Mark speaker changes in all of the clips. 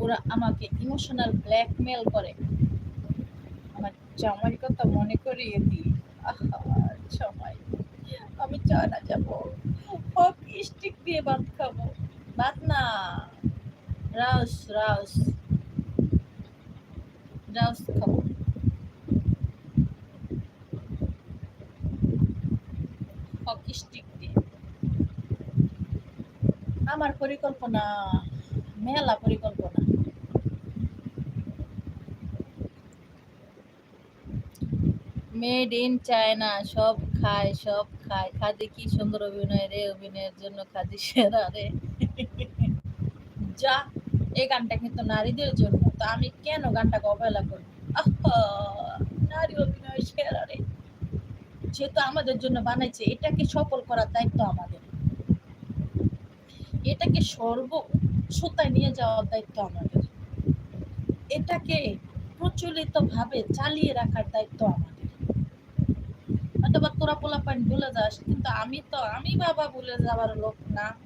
Speaker 1: ওরা আমাকে emotional blackmail করে। আমার জামাই কথা মনে করিয়ে দিই। আহা আমি চা না যাব। হক, স্টিক দিয়ে ভাত খাব। ভাত না। রাউস রাউস রাউস খাব। হকি, স্টিক দিয়ে। আমার পরিকল্পনা, মেলা পরিকল্পনা। মেড ইন চায়না সব খায় সব খায়। খাদি কি সুন্দর অভিনয় রে, অভিনয়ের জন্য খাদি সেরা রে। যা, এই গানটা কিন্তু নারীদের জন্য। তো আমি কেন গানটাকে অবহেলা করব? নারী অভিনয় সেরা রে। যেহেতু আমাদের জন্য বানাইছে, এটাকে সফল করার দায়িত্ব আমাদের। এটাকে সর্ব উচ্চতায় নিয়ে যাওয়ার দায়িত্ব আমাদের। এটাকে প্রচলিত ভাবে চালিয়ে রাখার দায়িত্ব আমাদের। অথবা তোরা পোলা পানি ভুলে যাস, কিন্তু আমি তো, আমি বাবা ভুলে যাওয়ার লোক না।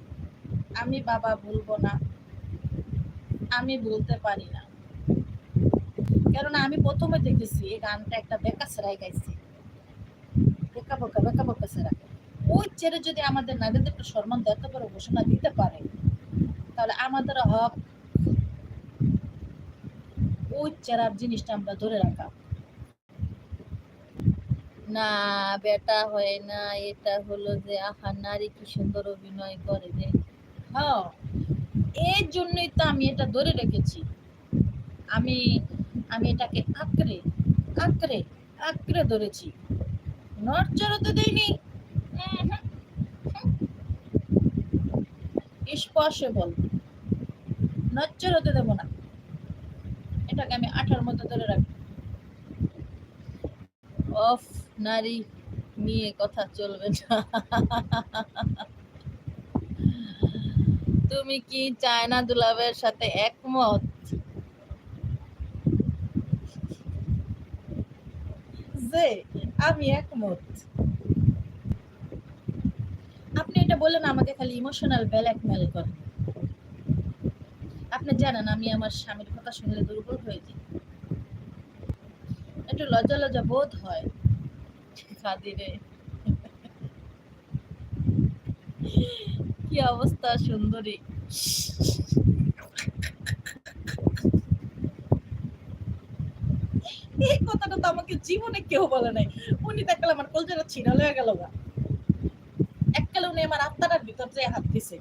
Speaker 1: আমি বাবা ভুলবো না। আমি ভুলতে পারি না। কেননা আমি প্রথমে দেখেছি এই গানটা একটা বেকা সেরাই গাইছে। বেকা বোকা বেকা বোকা সেরা। ওই ছেড়ে যদি আমাদের নারীদের একটু সম্মান এত বড় ঘোষণা দিতে পারে, তাহলে আমাদের হক। ওই চেরার জিনিসটা আমরা ধরে রাখা। না, বেটা হয় না, এটা হলো যে, আহা, নারী কি সুন্দর অভিনয় করে রে। হ্যাঁ এর জন্যই তো আমি এটা ধরে রেখেছি। আমি আমি এটাকে আঁকড়ে আঁকড়ে আঁকড়ে ধরেছি। নড়চড় তো দেয়নি স্পর্শেবল নচ্চর হতে দেবো না। এটাকে আমি আঠার মধ্যে ধরে রাখি অফ, নারী নিয়ে কথা চলবে না। তুমি কি চায়না দুলাভের সাথে একমত? যে, আমি একমত আপনি এটা বললেন, আমাকে খালি ইমোশনাল ব্ল্যাকমেল করেন। আপনি জানেন, আমি আমার স্বামীর কথা শুনলে দুর্বল হয়ে যাই। একটু লজ্জা লজ্জা বোধ হয়। কি অবস্থা সুন্দরী। এই কথাটা তো আমাকে জীবনে কেউ বলে নাই। উনি দেখলে আমার কলজাটা ছিঁড়া হয়ে গেল গা। আমার আত্মাটার ভিতর যে হাত দিছে।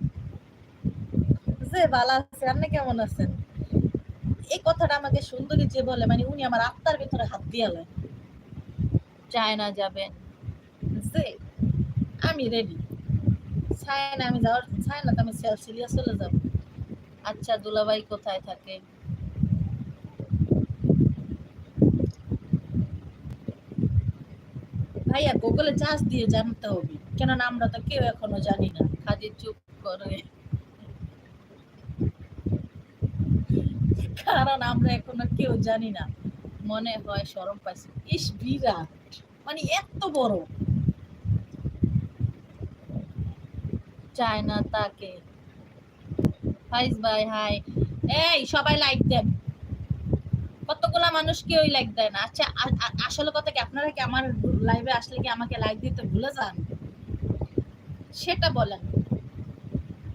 Speaker 1: যে ভালো আছে, আপনি কেমন আছেন? এই কথাটা আমাকে সুন্দরী যে বলে মানে উনি আমার আত্মার ভিতরে হাত দিয়ে লয়। চায়না যাবেন। যে, আমি রেডি চায়না, আমি যাওয়ার চায়না তো আমি চলে যাব। আচ্ছা দুলাভাই কোথায় থাকে? ভাইয়া গুগলে চার্জ দিয়ে জানতে হবে। কেননা আমরা তো কেউ এখনও জানি না। খাদি চুপ করে। কারণ আমরা এখনও কেউ জানি না। মনে হয় সরম পাইছি। ইস, বিরাট। মানে এত বড়। চায়না তাকে। ফাইজ ভাই, হাই। এই, সবাই লাইক দেন। কতগুলা মানুষ কেউই লাইক দেয় না আচ্ছা আসলে কথা আপনারা কি আমার লাইভে আসলে কি আমাকে লাইক দিতে ভুলে যান? সেটা বলেন।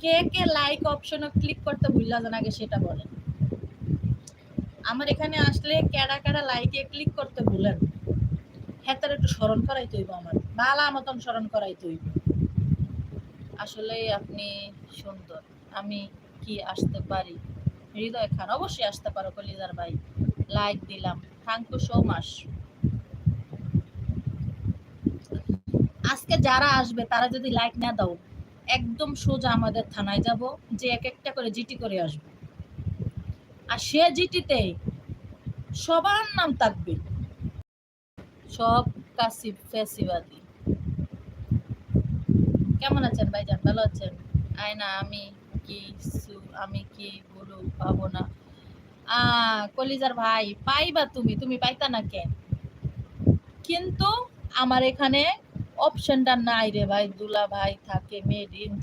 Speaker 1: কে কে লাইক অপশনে ক্লিক করতে ভুলে যান আগে সেটা বলেন। আমার এখানে আসলে কেডা কেডা লাইকে ক্লিক করতে ভুলেন। হ্যাঁ একটু স্মরণ করাই তৈব আমার। বালা মতন স্মরণ করাই তৈব আসলে আপনি সুন্দর। আমি কি আসতে পারি? হৃদয় খান। অবশ্যই আসতে পারো কলিজার ভাই। লাইক দিলাম। থ্যাংক ইউ সো মাচ আজকে যারা আসবে, তারা যদি লাইক না দাও, একদম সোজা আমাদের থানায় যাব, যে এক একটা করে জিটি করে আসবে। আর সে জিটিতে সবার নাম থাকবে। সব কাসিব ফেসিবাদী কেমন আছেন ভাইজান? ভালো আছেন? আয়না আমি কি আমি কি বলু পাবো না। কলিজার ভাই, পাইবা তুমি? তুমি পাইতা না কেন? কিন্তু আমার এখানে অপশনটা নাই রে ভাই দুলা ভাই থাকে মেড ইন